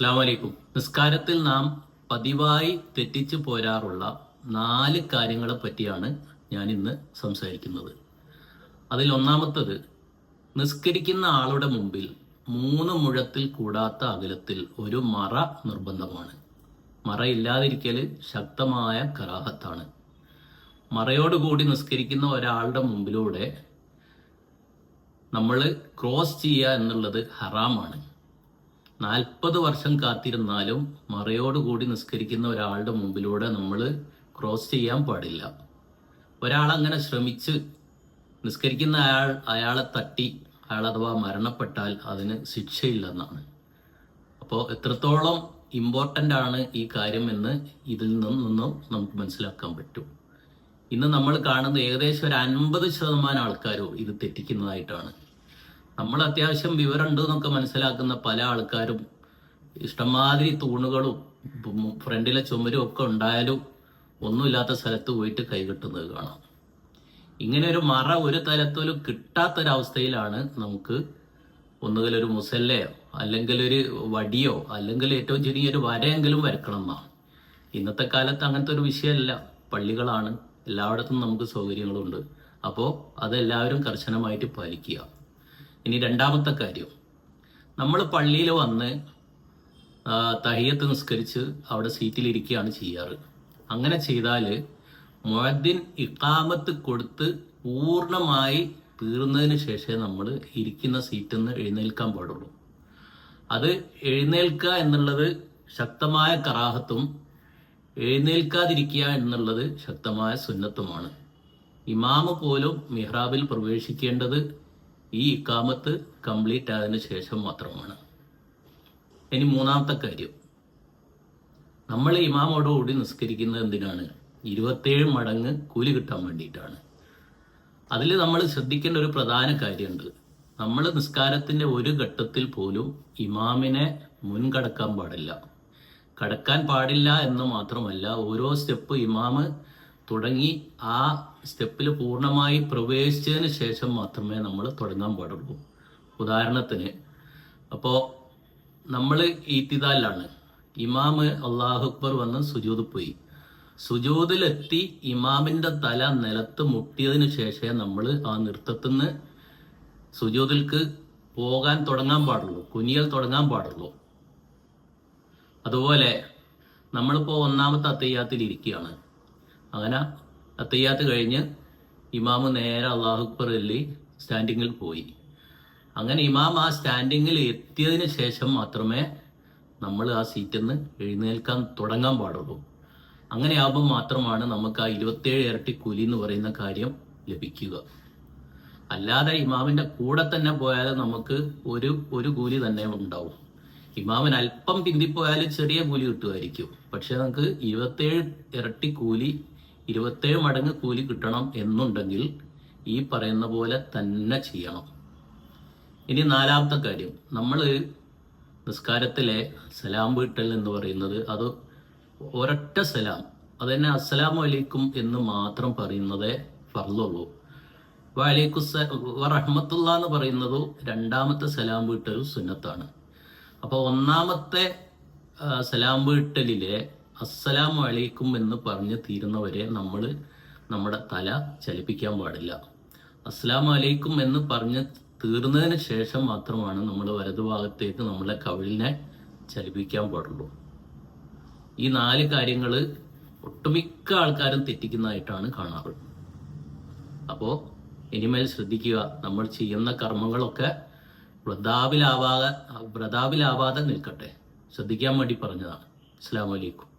അസ്സാം നിസ്കാരത്തിൽ നാം പതിവായി തെറ്റിച്ചു പോരാറുള്ള നാല് കാര്യങ്ങളെ പറ്റിയാണ് ഞാൻ ഇന്ന് സംസാരിക്കുന്നത്. അതിൽ ഒന്നാമത്തത് നിസ്കരിക്കുന്ന ആളുടെ മുമ്പിൽ മൂന്ന് മുഴത്തിൽ കൂടാത്ത അകലത്തിൽ ഒരു മറ നിർബന്ധമാണ്. മറ ഇല്ലാതിരിക്കൽ ശക്തമായ കറാഹത്താണ്. മറയോടുകൂടി നിസ്കരിക്കുന്ന ഒരാളുടെ മുമ്പിലൂടെ നമ്മൾ ക്രോസ് ചെയ്യുക എന്നുള്ളത് ഹറാമാണ്. നാൽപ്പത് വർഷം കാത്തിരുന്നാലും മറയോടുകൂടി നിസ്കരിക്കുന്ന ഒരാളുടെ മുമ്പിലൂടെ നമ്മൾ ക്രോസ് ചെയ്യാൻ പാടില്ല. ഒരാൾ അങ്ങനെ ശ്രമിച്ച് നിസ്കരിക്കുന്ന അയാൾ അയാളെ തട്ടി അയാൾ അഥവാ മരണപ്പെട്ടാൽ അതിന് ശിക്ഷയില്ലെന്നാണ്. അപ്പോൾ എത്രത്തോളം ഇമ്പോർട്ടന്റ് ആണ് ഈ കാര്യം എന്ന് ഇതിൽ നിന്നും നമുക്ക് മനസ്സിലാക്കാൻ പറ്റും. ഇന്ന് നമ്മൾ കാണുന്ന ഏകദേശം ഒരു അൻപത് ശതമാനം ആൾക്കാരും ഇത് തെറ്റിക്കുന്നതായിട്ടാണ്. നമ്മൾ അത്യാവശ്യം വിവരമുണ്ട് എന്നൊക്കെ മനസ്സിലാക്കുന്ന പല ആൾക്കാരും ഇഷ്ടംമാതിരി തൂണുകളും ഫ്രണ്ടിലെ ചുമരും ഒക്കെ ഉണ്ടായാലും ഒന്നുമില്ലാത്ത സ്ഥലത്ത് പോയിട്ട് കൈകെട്ടുന്നത് കാണാം. ഇങ്ങനെ ഒരു മറ ഒരു തലത്തിലും കിട്ടാത്തൊരവസ്ഥയിലാണ് നമുക്ക് ഒന്നുകിൽ ഒരു മുസല്ലയോ അല്ലെങ്കിൽ ഒരു വടിയോ അല്ലെങ്കിൽ ഏറ്റവും ചെറിയൊരു വരയെങ്കിലും വരക്കണം എന്നാണ്. ഇന്നത്തെ കാലത്ത് അങ്ങനത്തെ ഒരു വിഷയമല്ല. പള്ളികളാണ്. എല്ലായിടത്തും നമുക്ക് സൗകര്യങ്ങളുണ്ട്. അപ്പോൾ അതെല്ലാവരും കർശനമായിട്ട് പാലിക്കുക. ഇനി രണ്ടാമത്തെ കാര്യം. നമ്മൾ പള്ളിയിൽ വന്ന് തഹിയത്ത് നിസ്കരിച്ച് അവിടെ സീറ്റിലിരിക്കുകയാണ് ചെയ്യാറ്. അങ്ങനെ ചെയ്താൽ മുഅദ്ദിൻ ഇക്കാമത്ത് കൊടുത്ത് പൂർണമായി തീർന്നതിന് ശേഷമേ നമ്മൾ ഇരിക്കുന്ന സീറ്റിൽ നിന്ന് എഴുന്നേൽക്കാൻ പാടുള്ളൂ. അത് എഴുന്നേൽക്കുക എന്നുള്ളത് ശക്തമായ കറാഹത്തും എഴുന്നേൽക്കാതിരിക്കുക എന്നുള്ളത് ശക്തമായ സുന്നത്തുമാണ്. ഇമാമ് പോലും മിഹ്റാബിൽ പ്രവേശിക്കേണ്ടത് ഈ ഇക്കാമത്ത് കംപ്ലീറ്റ് ആയതിനു ശേഷം മാത്രമാണ്. ഇനി മൂന്നാമത്തെ കാര്യം. നമ്മൾ ഇമാമോടുകൂടി നിസ്കരിക്കുന്നത് എന്തിനാണ്? ഇരുപത്തേഴ് മടങ്ങ് കൂലി കിട്ടാൻ വേണ്ടിയിട്ടാണ്. അതിൽ നമ്മൾ ശ്രദ്ധിക്കേണ്ട ഒരു പ്രധാന കാര്യമുണ്ട്. നമ്മൾ നിസ്കാരത്തിന്റെ ഒരു ഘട്ടത്തിൽ പോലും ഇമാമിനെ മുൻകടക്കാൻ പാടില്ല. കടക്കാൻ പാടില്ല എന്ന് മാത്രമല്ല ഓരോ സ്റ്റെപ്പ് ഇമാമ് തുടങ്ങി ആ സ്റ്റെപ്പിൽ പൂർണമായി പ്രവേശിച്ചതിന് ശേഷം മാത്രമേ നമ്മൾ തുടങ്ങാൻ പാടുള്ളൂ. ഉദാഹരണത്തിന് അപ്പോൾ നമ്മൾ ഈത്തിദാലാണ് ഇമാമ് അള്ളാഹു അക്ബർ വന്ന് സുജൂത് പോയി. സുജൂതിലെത്തി ഇമാമിന്റെ തല നിലത്ത് മുട്ടിയതിനു ശേഷമേ നമ്മൾ ആ നൃത്തത്തിന്ന് സുജൂതിൽക്ക് പോകാൻ തുടങ്ങാൻ പാടുള്ളൂ കുനിയൽ തുടങ്ങാൻ പാടുള്ളൂ. അതുപോലെ നമ്മളിപ്പോൾ ഒന്നാമത്തെ അത്തയ്യാത്തിൽ ഇരിക്കുകയാണ്. അങ്ങനെ അത്തയ്യാത്ത് കഴിഞ്ഞ് ഇമാമ് നേരെ അള്ളാഹു അക്ബർ അല്ലി സ്റ്റാൻഡിങ്ങിൽ പോയി. അങ്ങനെ ഇമാം ആ സ്റ്റാൻഡിങ്ങിൽ എത്തിയതിന് ശേഷം മാത്രമേ നമ്മൾ ആ സീറ്റിൽ നിന്ന് എഴുന്നേൽക്കാൻ തുടങ്ങാൻ പാടുള്ളൂ. അങ്ങനെയാകുമ്പോൾ മാത്രമാണ് നമുക്ക് ആ ഇരുപത്തേഴ് ഇരട്ടി കുലി എന്ന് പറയുന്ന കാര്യം ലഭിക്കുക. അല്ലാതെ ഇമാമിന്റെ കൂടെ തന്നെ പോയാൽ നമുക്ക് ഒരു ഒരു കൂലി തന്നെ ഉണ്ടാവും. ഇമാമൻ അല്പം പിന്തിപ്പോയാൽ ചെറിയ കൂലി കിട്ടുമായിരിക്കും. പക്ഷെ നമുക്ക് ഇരുപത്തേഴ് ഇരട്ടി കൂലി ഇരുപത്തേഴ് മടങ്ങ് കൂലി കിട്ടണം എന്നുണ്ടെങ്കിൽ ഈ പറയുന്ന പോലെ തന്നെ ചെയ്യണം. ഇനി നാലാമത്തെ കാര്യം. നമ്മൾ നിസ്കാരത്തിലെ സലാം വീട്ടൽ എന്ന് പറയുന്നത് അത് ഒരൊറ്റ സലാം. അത് തന്നെ അസ്സലാമു അലൈക്കും എന്ന് മാത്രം പറയുന്നതേ ഫർലുള്ളൂ വലൈക്കുസ റഹ്മത്തുള്ള എന്ന് പറയുന്നത് രണ്ടാമത്തെ സലാം വീട്ടൽ സുന്നത്താണ്. അപ്പോൾ ഒന്നാമത്തെ സലാം വീട്ടലിലെ അസ്സലാമു വലൈക്കും എന്ന് പറഞ്ഞ് തീരുന്നവരെ നമ്മൾ നമ്മുടെ തല ചലിപ്പിക്കാൻ പാടില്ല. അസ്സലാം വലൈക്കും എന്ന് പറഞ്ഞ് തീർന്നതിന് ശേഷം മാത്രമാണ് നമ്മൾ വലതുഭാഗത്തേക്ക് നമ്മളെ കവിളിനെ ചലിപ്പിക്കാൻ പാടുള്ളൂ. ഈ നാല് കാര്യങ്ങൾ ഒട്ടുമിക്ക ആൾക്കാരും തെറ്റിക്കുന്നതായിട്ടാണ് കാണാറ്. അപ്പോൾ ഇനിമേൽ ശ്രദ്ധിക്കുക നമ്മൾ ചെയ്യുന്ന കർമ്മങ്ങളൊക്കെ വ്രതാവിലാവാതെ വ്രതാവിലാവാതെ നിൽക്കട്ടെ. ശ്രദ്ധിക്കാൻ വേണ്ടി പറഞ്ഞതാണ്. അസ്സാം വലൈക്കും